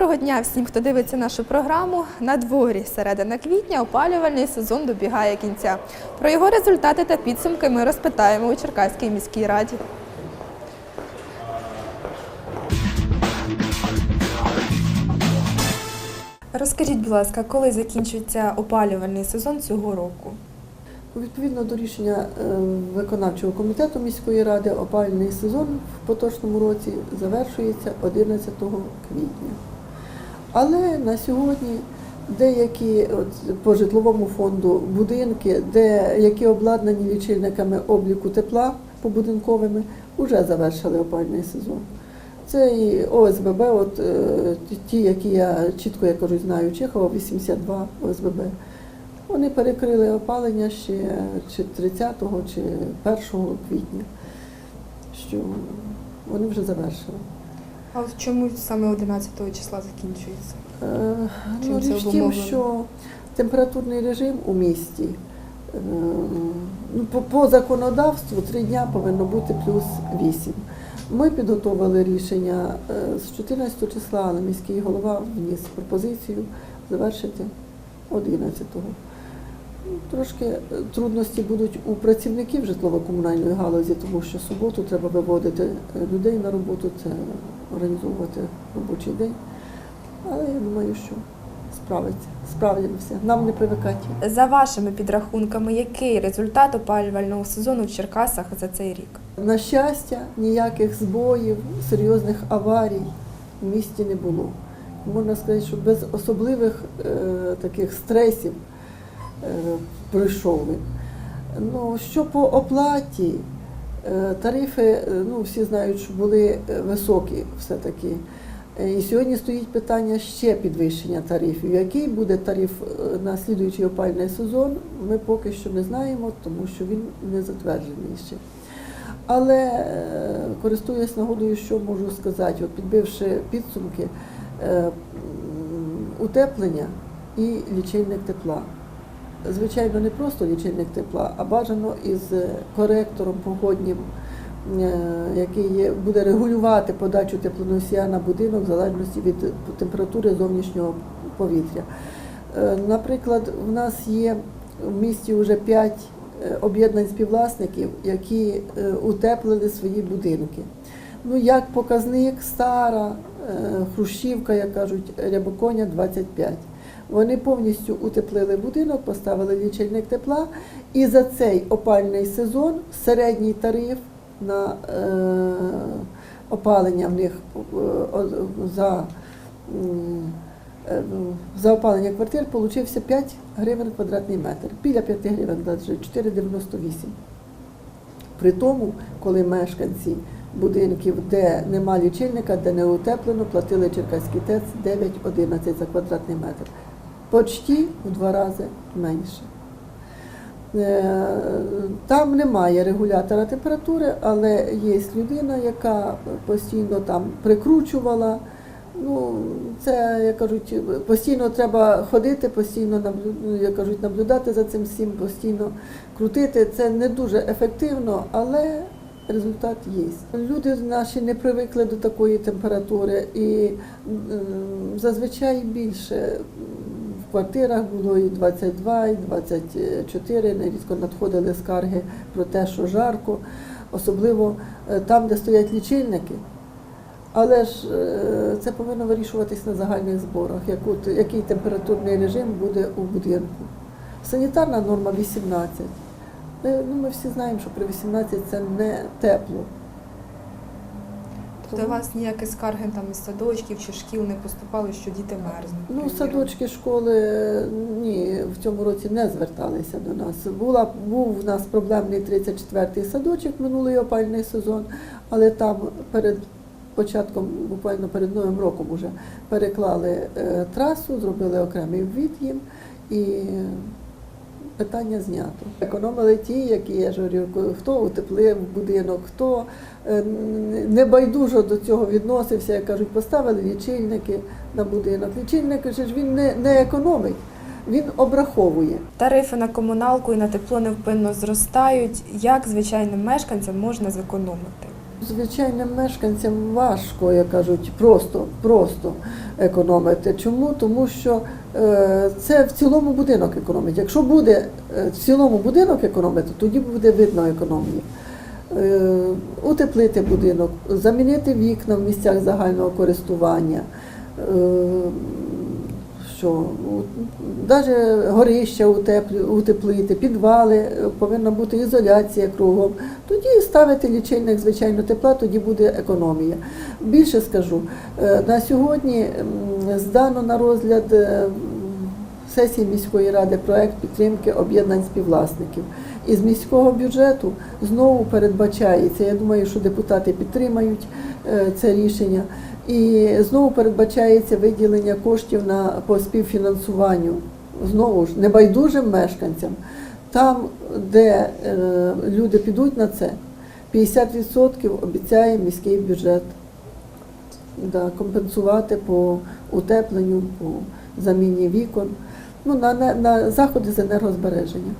Доброго дня всім, хто дивиться нашу програму. На дворі середина квітня опалювальний сезон добігає кінця. Про його результати та підсумки ми розпитаємо у Черкаській міській раді. Розкажіть, будь ласка, коли закінчується опалювальний сезон цього року? Відповідно до рішення е, виконавчого комітету міської ради, опалювальний сезон в поточному році завершується 11 квітня. Але на сьогодні деякі от, по житловому фонду будинки, де які обладнані лічильниками обліку тепла побудинковими, вже завершили опалювальний сезон. Це і ОСББ, от е, ті, які я чітко я кажу, знаю, Чехова 82 ОСББ. Вони перекрили опалення ще чи 30 чи 1 квітня, що вони вже завершили. А в чому саме 11 числа закінчується? Е, Чим Ну, це річ обумовлено? що температурний режим у місті е, ну, по, по законодавству три дня повинно бути плюс 8. Ми підготовили рішення е, з 14 числа, але міський голова вніс пропозицію завершити 11-го. Трошки е, трудності будуть у працівників житлово-комунальної галузі, тому що суботу треба виводити е, людей на роботу, це організовувати робочий день. Але я думаю, що справиться, справимося. Нам не привикати. За вашими підрахунками, який результат опалювального сезону в Черкасах за цей рік? На щастя, ніяких збоїв, серйозних аварій в місті не було. Можна сказати, що без особливих е, таких стресів пройшов він. Ну, що по оплаті, е, тарифи, е, ну, всі знають, що були е, високі все-таки. Е, І сьогодні стоїть питання ще підвищення тарифів. Який буде тариф е, на слідуючий опальний сезон, ми поки що не знаємо, тому що він не затверджений ще. Але е, користуюсь нагодою, що можу сказати, от підбивши підсумки, е, утеплення і лічильник тепла. Звичайно, не просто лічильник тепла, а бажано із коректором погоднім, е, який буде регулювати подачу теплоносія на будинок в залежності від температури зовнішнього повітря. Е, Наприклад, в нас є в місті вже 5 об'єднань співвласників, які е, утеплили свої будинки. Ну, як показник, стара е, Хрущівка, як кажуть, Рябоконя 25. Вони повністю утеплили будинок, поставили лічильник тепла, і за цей опальний сезон середній тариф на е, опалення в них е, за, е, за опалення квартир получився 5 гривень квадратний метр. Біля 5 гривень, 4,98. При тому, коли мешканці будинків, де нема лічильника, де не утеплено, платили Черкаський ТЕЦ 9,11 за квадратний метр. Почти в два рази менше. Е, Там немає регулятора температури, але є людина, яка постійно там прикручувала. Ну, це, як кажуть, постійно треба ходити, постійно ну, як кажуть, наблюдати за цим всім, постійно крутити. Це не дуже ефективно, але результат є. Люди наші не привикли до такої температури і зазвичай більше квартирах було і 22, і 24, нерідко надходили скарги про те, що жарко, особливо е, там, де стоять лічильники. Але ж е, це повинно вирішуватись на загальних зборах, який температурний режим буде у будинку. Санітарна норма 18. Е, Ну, ми всі знаємо, що при 18 це не тепло. Тобто у вас ніякі скарги там із садочків чи шкіл не поступали, що діти мерзнуть? Ну, садочки, школи ні, в цьому році не зверталися до нас. Була, був у нас проблемний 34-й садочок минулий опальний сезон, але там перед початком, буквально перед Новим роком уже переклали е, трасу, зробили окремий ввід їм і питання знято. Економили ті, які я ж говорю, хто утеплив будинок, хто е, небайдужо до цього відносився, як кажуть, поставили лічильники на будинок. Лічильник же ж він не, не економить, він обраховує. Тарифи на комуналку і на тепло невпинно зростають. Як звичайним мешканцям можна зекономити? Звичайним мешканцям важко, як кажуть, просто, просто. Економити. Чому? Тому що е, це в цілому будинок економить. Якщо буде е, в цілому будинок економити, тоді буде видно економія. Е, Утеплити будинок, замінити вікна в місцях загального користування. Що навіть горища утеплити, підвали, е, повинна бути ізоляція кругом. Тоді ставити лічильник, звичайно, тепла, тоді буде економія. Більше скажу, е, на сьогодні здано на розгляд е, сесії міської ради проект підтримки об'єднань співвласників. Із міського бюджету знову передбачається, я думаю, що депутати підтримають це рішення. І знову передбачається виділення коштів на по співфінансуванню знову ж небайдужим мешканцям. Там, де е, люди підуть на це, 50% обіцяє міський бюджет да, компенсувати по утепленню, по заміні вікон, ну, на, на, на заходи з енергозбереження.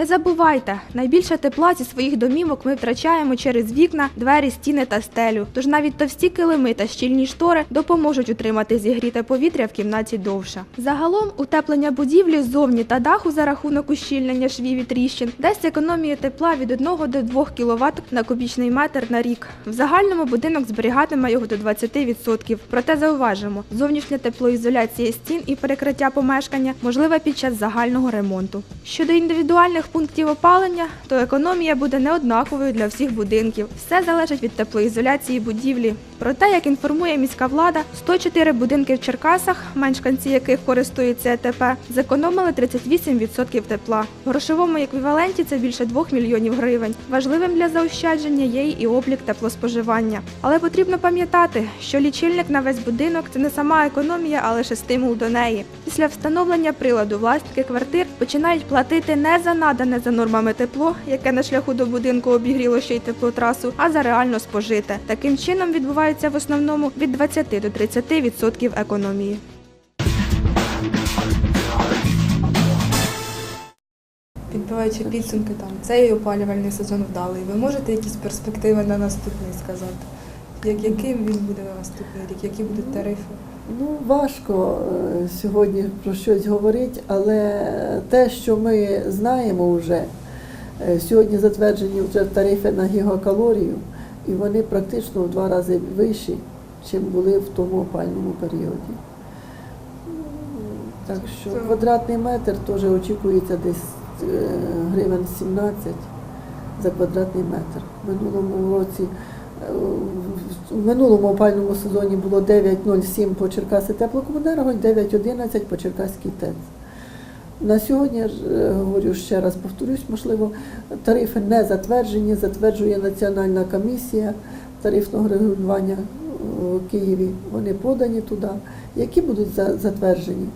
Не забувайте, найбільше тепла зі своїх домівок ми втрачаємо через вікна, двері, стіни та стелю. Тож навіть товсті килими та щільні штори допоможуть утримати зігріте повітря в кімнаті довше. Загалом утеплення будівлі ззовні та даху за рахунок ущільнення швів і тріщин дасть економію тепла від 1 до 2 кВт на кубічний метр на рік. В загальному будинок зберігатиме його до 20%. Проте зауважимо, зовнішня теплоізоляція стін і перекриття помешкання можлива під час загального ремонту. Щодо індивідуальних пунктів опалення, то економія буде неоднаковою для всіх будинків. Все залежить від теплоізоляції будівлі. Проте, як інформує міська влада, 104 будинки в Черкасах, мешканці яких користуються ЕТП, зекономили 38% тепла. В грошовому еквіваленті це більше 2 мільйонів гривень. Важливим для заощадження є і облік теплоспоживання. Але потрібно пам'ятати, що лічильник на весь будинок це не сама економія, а лише стимул до неї. Після встановлення приладу власники квартир починають платити не за надане за нормами тепло, яке на шляху до будинку обігріло ще й теплотрасу, а за реально спожите. Таким чином відбувається в основному від 20 до 30% економії. Підбиваючи підсумки, там цей опалювальний сезон вдалий. Ви можете якісь перспективи на наступний сказати? Як, яким він буде на наступний рік? Які будуть тарифи? Ну, важко е, сьогодні про щось говорити, але те, що ми знаємо вже, е, сьогодні затверджені вже тарифи на гігакалорію, і вони практично в два рази вищі, ніж були в тому опальному періоді. Так що квадратний метр теж очікується десь е, гривень 17 за квадратний метр. В минулому році е, в минулому опальному сезоні було 9,07 по Черкаси теплокомуненерго і 9,11 по Черкаській ТЕЦ. На сьогодні, е, говорю ще раз, повторюсь, можливо, тарифи не затверджені, затверджує Національна комісія тарифного регулювання в Києві. Вони подані туди, які будуть затверджені.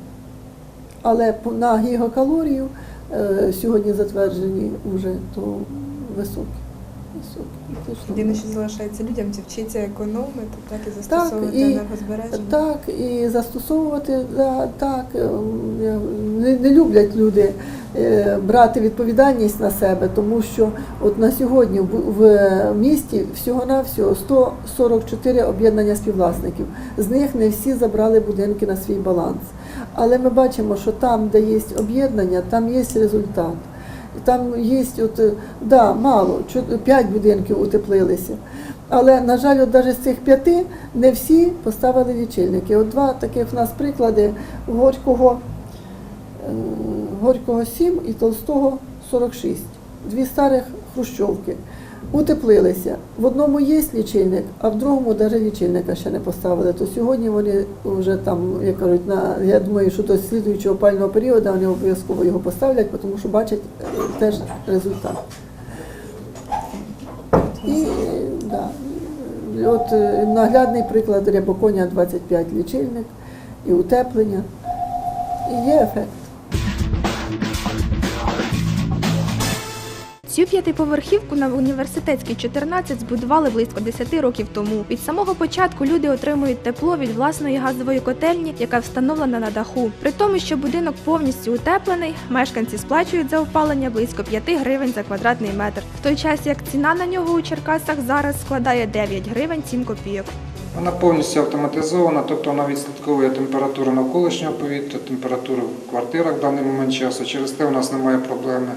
Але на гігакалорію е, сьогодні затверджені вже то високі. Єдине, що залишається людям, це вчитися економити, так і застосовувати і- енергозбереження. Так, і застосовувати, да, так, ем, не, не люблять люди е, брати відповідальність на себе, тому що от на сьогодні в, в місті всього-навсього 144 об'єднання співвласників. З них не всі забрали будинки на свій баланс. Але ми бачимо, що там, де є об'єднання, там є результат. Там є, от, е, да, мало, 5 будинків утеплилися. Але, на жаль, от навіть з цих п'яти не всі поставили лічильники. От два таких в нас приклади Горького, е, Горького 7 і Толстого 46. Дві старих хрущовки. Утеплилися. В одному є лічильник, а в другому навіть лічильника ще не поставили. То сьогодні вони вже там, як кажуть, на я думаю, що до слідуючого опального періоду вони обов'язково його поставлять, тому що бачать е, теж результат. І е, да, от е, наглядний приклад Рябоконя 25 лічильник і утеплення. І є ефект. Цю п'ятиповерхівку на університетській 14 збудували близько 10 років тому. Від самого початку люди отримують тепло від власної газової котельні, яка встановлена на даху. При тому, що будинок повністю утеплений, мешканці сплачують за опалення близько 5 гривень за квадратний метр. В той час як ціна на нього у Черкасах зараз складає 9 гривень 7 копійок. Вона повністю автоматизована, тобто вона відслідковує температуру навколишнього повітря, температуру в квартирах в даний момент часу. Через те у нас немає проблеми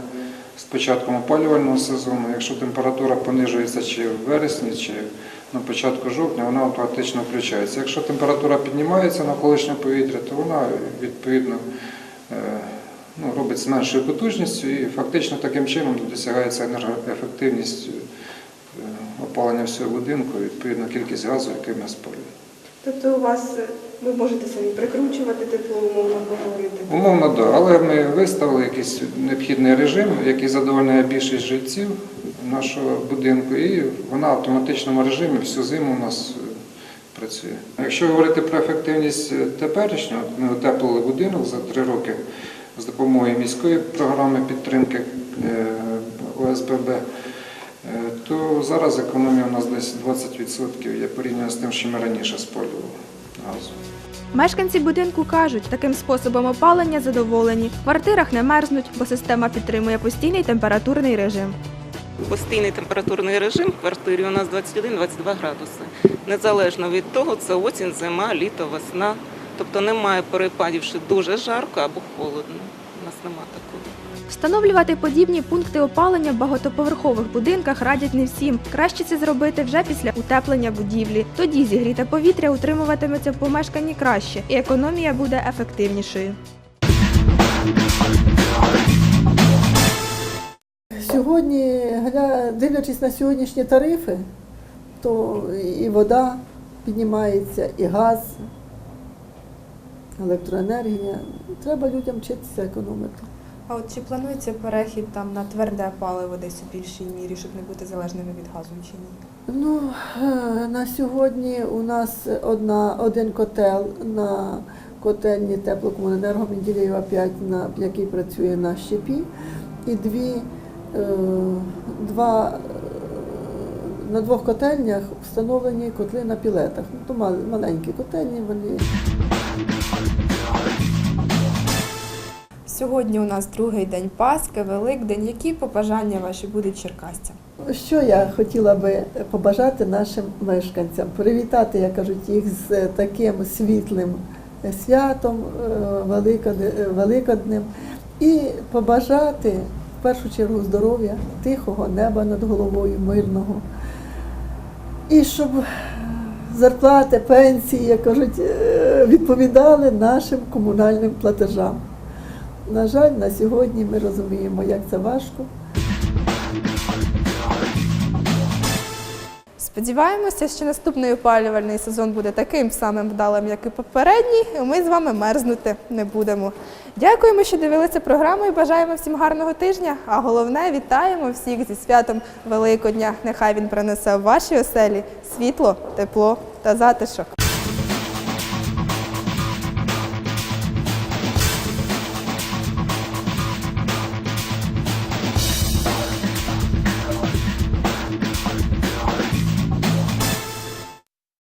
з початком опалювального сезону. Якщо температура понижується чи в вересні, чи на початку жовтня, вона автоматично включається. Якщо температура піднімається навколишнього повітря, то вона відповідно е, ну, робить з меншою потужністю і фактично таким чином досягається енергоефективність е, опалення всього будинку, відповідно кількість газу, який ми спалюємо. Тобто у вас ви можете самі прикручувати тепло, умовно говорити. Умовно, так, але ми виставили якийсь необхідний режим, який задовольняє більшість жильців нашого будинку, і вона в автоматичному режимі всю зиму у нас е, працює. Якщо говорити про ефективність е, теперішнього, ми утеплили будинок за три роки з допомогою міської програми підтримки е, ОСББ. Е, То зараз економія у нас десь 20% є порівняно з тим, що ми раніше спалювали газу. Мешканці будинку кажуть, таким способом опалення задоволені. В квартирах не мерзнуть, бо система підтримує постійний температурний режим. Постійний температурний режим в квартирі у нас 21-22 градуси. Незалежно від того, це осінь, зима, літо, весна. Тобто немає перепадів, що дуже жарко або холодно. У нас немає такого. Встановлювати подібні пункти опалення в багатоповерхових будинках радять не всім. Краще це зробити вже після утеплення будівлі. Тоді зігріте повітря утримуватиметься в помешканні краще, і економія буде ефективнішою. Сьогодні, дивлячись на сьогоднішні тарифи, то і вода піднімається, і газ, електроенергія. Треба людям вчитися економити. А от чи планується перехід там на тверде паливо десь у більшій мірі, щоб не бути залежними від газу чи ні? Ну, е, на сьогодні у нас одна, один котел на котельні теплокомуненерго Менділєва 5, на, який працює на щепі, і дві, е, два, е, на двох котельнях встановлені котли на пілетах. Ну, то маленькі котельні, вони Сьогодні у нас другий день Пасхи, Великдень. Які побажання ваші будуть черкасцям? Що я хотіла би побажати нашим мешканцям? Привітати, як кажуть, їх з таким світлим святом е, Великоднем і побажати в першу чергу здоров'я, тихого неба над головою, мирного. І щоб зарплати, пенсії, як кажуть, е, відповідали нашим комунальним платежам. На жаль, на сьогодні ми розуміємо, як це важко. Сподіваємося, що наступний опалювальний сезон буде таким самим вдалим, як і попередній, і ми з вами мерзнути не будемо. Дякуємо, що дивилися програму і бажаємо всім гарного тижня. А головне, вітаємо всіх зі святом Великодня. Нехай він принесе в ваші оселі світло, тепло та затишок.